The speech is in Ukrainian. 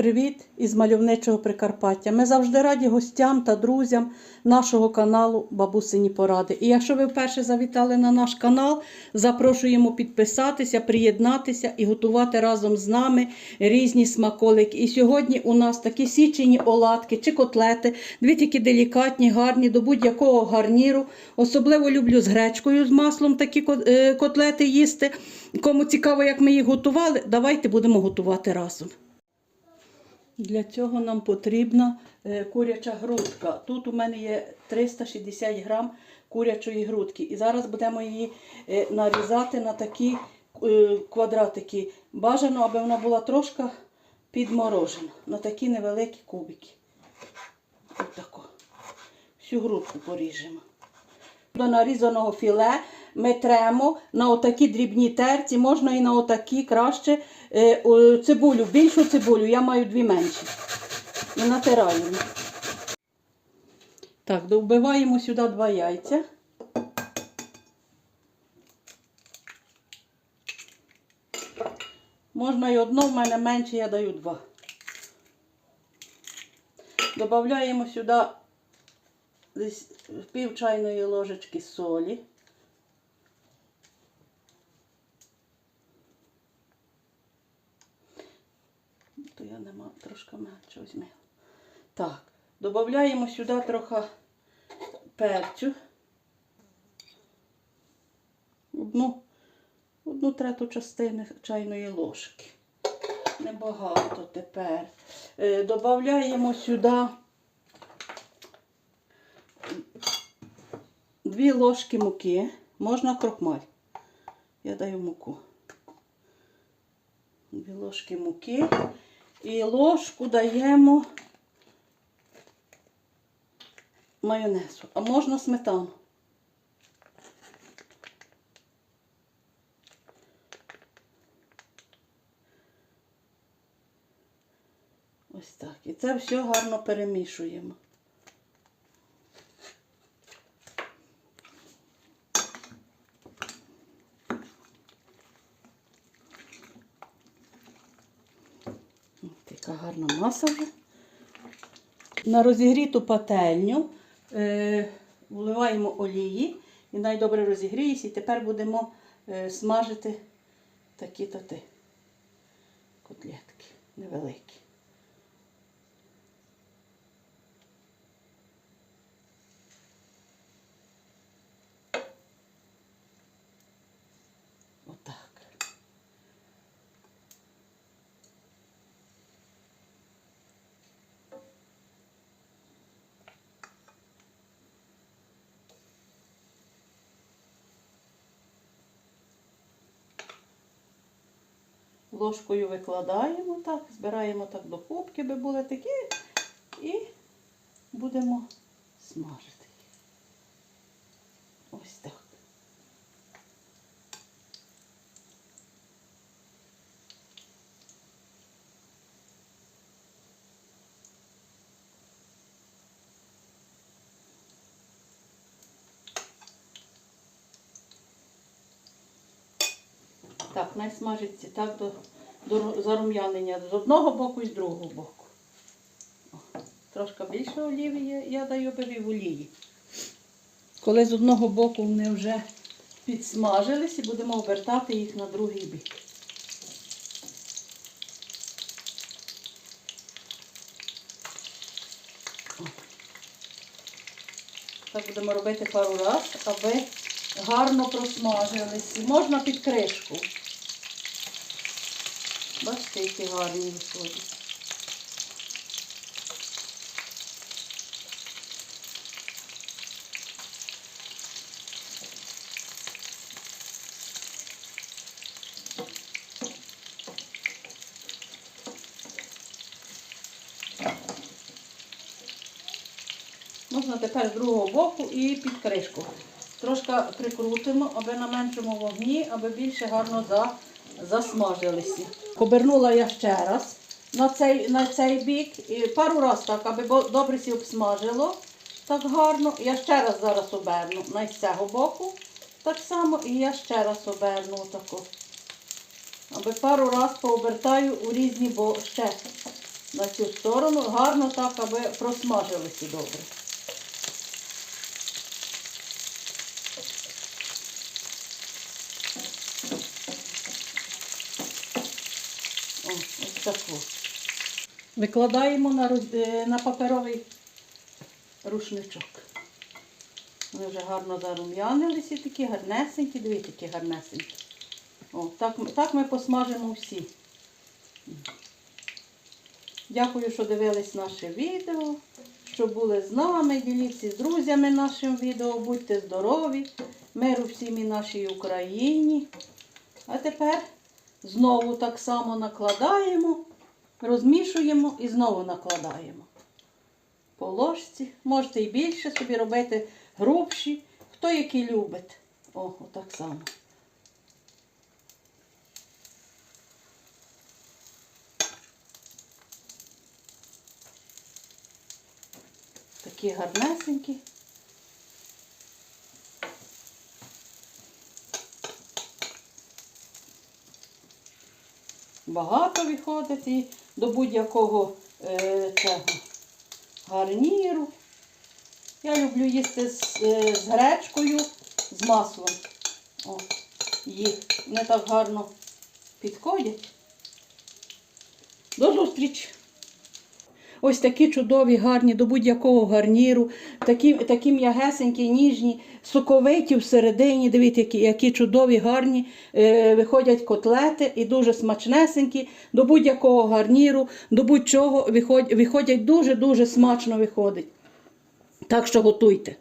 Привіт із мальовничого Прикарпаття. Ми завжди раді гостям та друзям нашого каналу Бабусині Поради. І якщо ви вперше завітали на наш канал, запрошуємо підписатися, приєднатися і готувати разом з нами різні смаколики. І сьогодні у нас такі січені оладки чи котлети, дві такі делікатні, гарні до будь-якого гарніру. Особливо люблю з гречкою з маслом такі е, котлети їсти. Кому цікаво, як ми їх готували, давайте будемо готувати разом. Для цього нам потрібна е, куряча грудка. Тут у мене є 360 грам курячої грудки. І зараз будемо її е, нарізати на такі е, квадратики. Бажано, аби вона була трошки підморожена. На такі невеликі кубики. Ось тако. Всю грудку поріжемо. До нарізаного філе ми тремо на отакі дрібні терці, можна і на отакі краще е, цибулю, більшу цибулю, я маю дві менші. І натираємо. Так, довбиваємо сюди два яйця. Можна і одно, в мене менше, я даю два. Добавляємо сюди десь пів чайної ложечки солі. То я нема трошки менше візьму. Так, додаємо сюди трохи перцю. Одну, одну трету частину чайної ложки. Небагато тепер. Е, додаємо сюди дві ложки муки. Можна крохмаль. Я даю муку. Дві ложки муки. І ложку даємо майонезу. А можна сметану. Ось так. І це все гарно перемішуємо. Така гарна маса вже. На розігріту пательню е, вливаємо олії і найдобре розігріється. І тепер будемо е, смажити такі тати котлетки невеликі. Ложкою викладаємо так, збираємо так до кубки, би були такі, і будемо смажити. Ось так. Так, най смажиться так до, до зарум'янення з одного боку і з другого боку. О, трошки більше олії я даю биві в олії. Коли з одного боку вони вже підсмажились і будемо обертати їх на другий бік. Так будемо робити пару раз, аби гарно просмажились. Можна під кришку. Бачите, які гарні виходять. Можна тепер з другого боку і під кришку. Трошки прикрутимо, аби на меншому вогні, аби більше гарно за, засмажилися. Обернула я ще раз на цей, на цей бік. І пару разів так, аби добре сі обсмажило. Так гарно. Я ще раз зараз оберну на цього боку. Так само і я ще раз оберну отако. Аби пару раз пообертаю у різні бо ще на цю сторону, гарно так, аби просмажилися добре. О, ось. Викладаємо на, е, на паперовий рушничок. Вони вже гарно зарум'янилися, такі гарнесенькі, дивіться, які гарнесенькі. О, так, так ми посмажимо всі. Дякую, що дивились наше відео, що були з нами. Діліться з друзями нашим відео. Будьте здорові, миру всім і нашій Україні. А тепер знову так само накладаємо, розмішуємо і знову накладаємо. По ложці. Можете і більше собі робити грубші, хто який любить. О, отак само. Такі гарнесенькі. Багато виходить і до будь-якого е, гарніру. Я люблю їсти з, е, з гречкою, з маслом. О, їх не так гарно підходять. До зустрічі! Ось такі чудові, гарні до будь-якого гарніру, такі, такі м'ягесенькі, ніжні, соковиті всередині. Дивіться, які, які чудові, гарні е, виходять котлети і дуже смачнесенькі. До будь-якого гарніру, до будь-чого виходять, дуже-дуже смачно виходить. Так що готуйте.